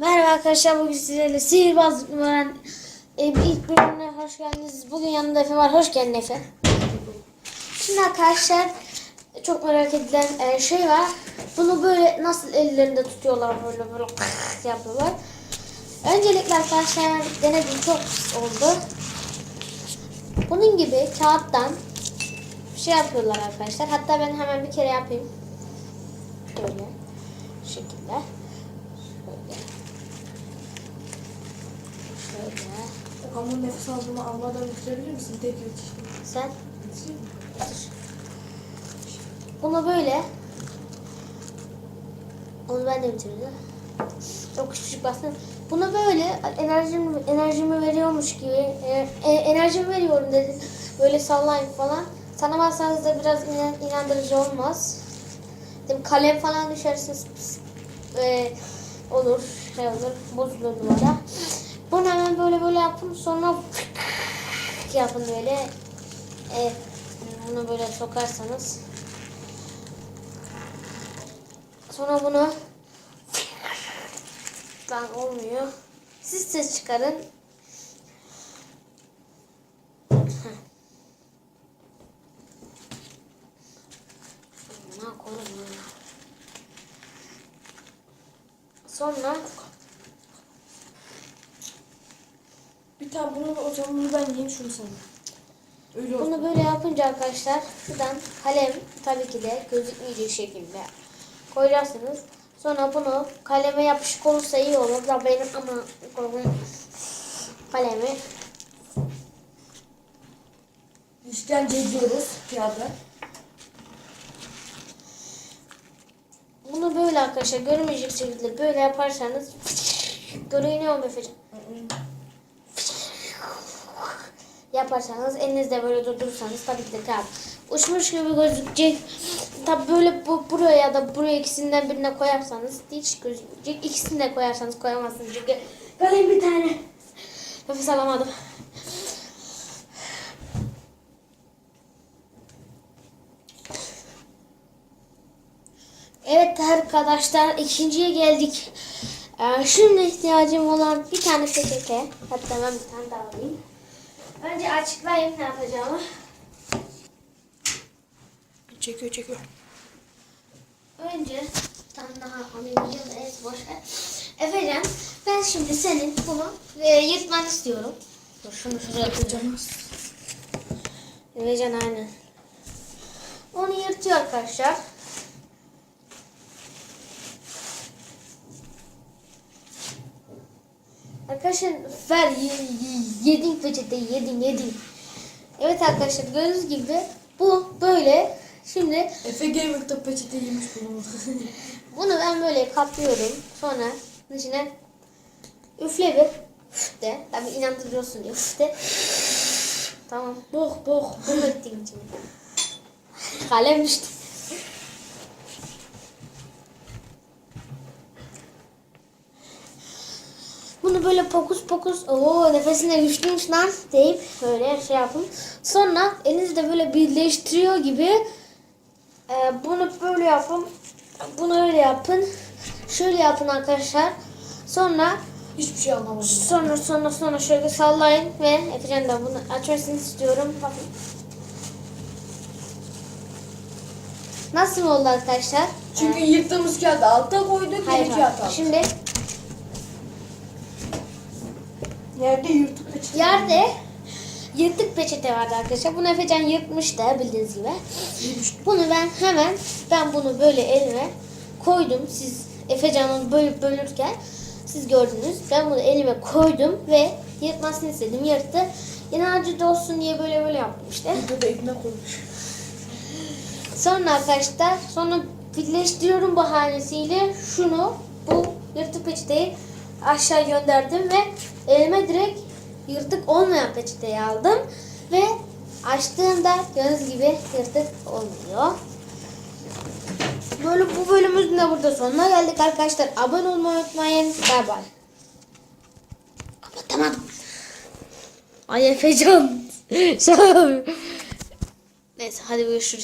Merhaba arkadaşlar bugün sizlerle sihirbaz öğren e, ilk bölümüne hoş geldiniz. Bugün yanımda Efe var. Hoş geldin Efe. Şimdi arkadaşlar çok merak edilen e, şey var. Bunu böyle nasıl ellerinde tutuyorlar böyle böyle yapıyorlar. Öncelikle arkadaşlar denedim çok oldu. Bunun gibi kağıttan bir şey yapıyorlar arkadaşlar. Hatta ben hemen bir kere yapayım. Şöyle. Bu şekilde. Şöyle. Ama nefes aldığımı almadan bitirebilir misin? Tek yutuşta. Sen Bitireyim mi? bunu böyle onu ben de bitirdim. Çok küçük bastım. Bunu böyle enerjimi, enerjimi veriyormuş gibi e, e, enerjimi veriyorum dedi. Böyle sallayın falan. Sanamazsanız da biraz inan, inandırıcı olmaz. Dedim kalem falan düşerse e, olur, şey olur, bozulur duvara. Bunu hemen böyle böyle yaptım. Sonra yapın böyle. E, bunu böyle sokarsanız. Sonra bunu lan olmuyor. Siz ses çıkarın. Sonra Tane bunu o zaman bunu ben yiyeyim şunu sana. Öyle olsun. bunu böyle yapınca arkadaşlar şuradan kalem tabii ki de gözükmeyecek şekilde koyacaksınız. Sonra bunu kaleme yapışık olursa iyi olur da benim ama kalemi İşkence ediyoruz kağıda. Bunu böyle arkadaşlar görünmeyecek şekilde böyle yaparsanız görünüyor mu Efecan? Yaparsanız elinizde böyle durdurursanız tabii ki de kağıt uçmuş gibi gözükecek. Tabii böyle bu buraya ya da buraya ikisinden birine koyarsanız hiç gözükmeyecek. İkisini de koyarsanız koyamazsınız çünkü kalem bir tane. Nefes alamadım. Evet arkadaşlar ikinciye geldik. Ee, şimdi ihtiyacım olan bir tane peçete. Hatta ben bir tane daha alayım. Önce açıklayayım ne yapacağımı. Çekiyor çekiyor. Önce tane daha de evet boş ver. Efecan ben şimdi senin bunu e, yırtmanı istiyorum. Dur şunu şuraya koyacağım. Efecan aynen. Onu yırtıyor arkadaşlar. Arkadaşlar ver yedin peçeteyi yedin yedin. Evet arkadaşlar gördüğünüz gibi bu böyle. Şimdi Efe Gaming'da peçete yemiş bunu. bunu ben böyle katlıyorum. Sonra içine üfle bir. Üf de. Tabii inandırıyorsun diye. Üf de. Tamam. Boh boh. Bunu ettiğim için. Kalem düştü. Bunu böyle pokus pokus o nefesine güçlüymüş lan deyip böyle şey yapın. Sonra elinizde böyle birleştiriyor gibi e, bunu böyle yapın. Bunu öyle yapın. Şöyle yapın arkadaşlar. Sonra Hiçbir şey anlamadım. sonra sonra sonra şöyle sallayın ve Efecan da bunu açmasını istiyorum. Bakın. Nasıl oldu arkadaşlar? Çünkü yırttığımız kağıdı alta koyduk, Hayır. yeni kağıt aldık. Şimdi Yerde yırtık peçete. yerde yırtık peçete vardı arkadaşlar. Bunu Efecan yırtmıştı bildiğiniz gibi. Bunu ben hemen ben bunu böyle elime koydum. Siz Efecan'ı bölüp bölürken siz gördünüz. Ben bunu elime koydum ve yırtmasını istedim. Yırttı. Yine acı da olsun diye böyle böyle yaptım işte. Burada da ekmek koymuş. Sonra arkadaşlar sonra birleştiriyorum bahanesiyle şunu bu yırtık peçeteyi aşağı gönderdim ve elime direkt yırtık olmayan peçeteyi aldım ve açtığımda gördüğünüz gibi yırtık olmuyor. Böyle bu bölümümüzün de burada sonuna geldik arkadaşlar. Abone olmayı unutmayın. Bay bay. Kapatamadım. Ay Efecan. Neyse hadi görüşürüz.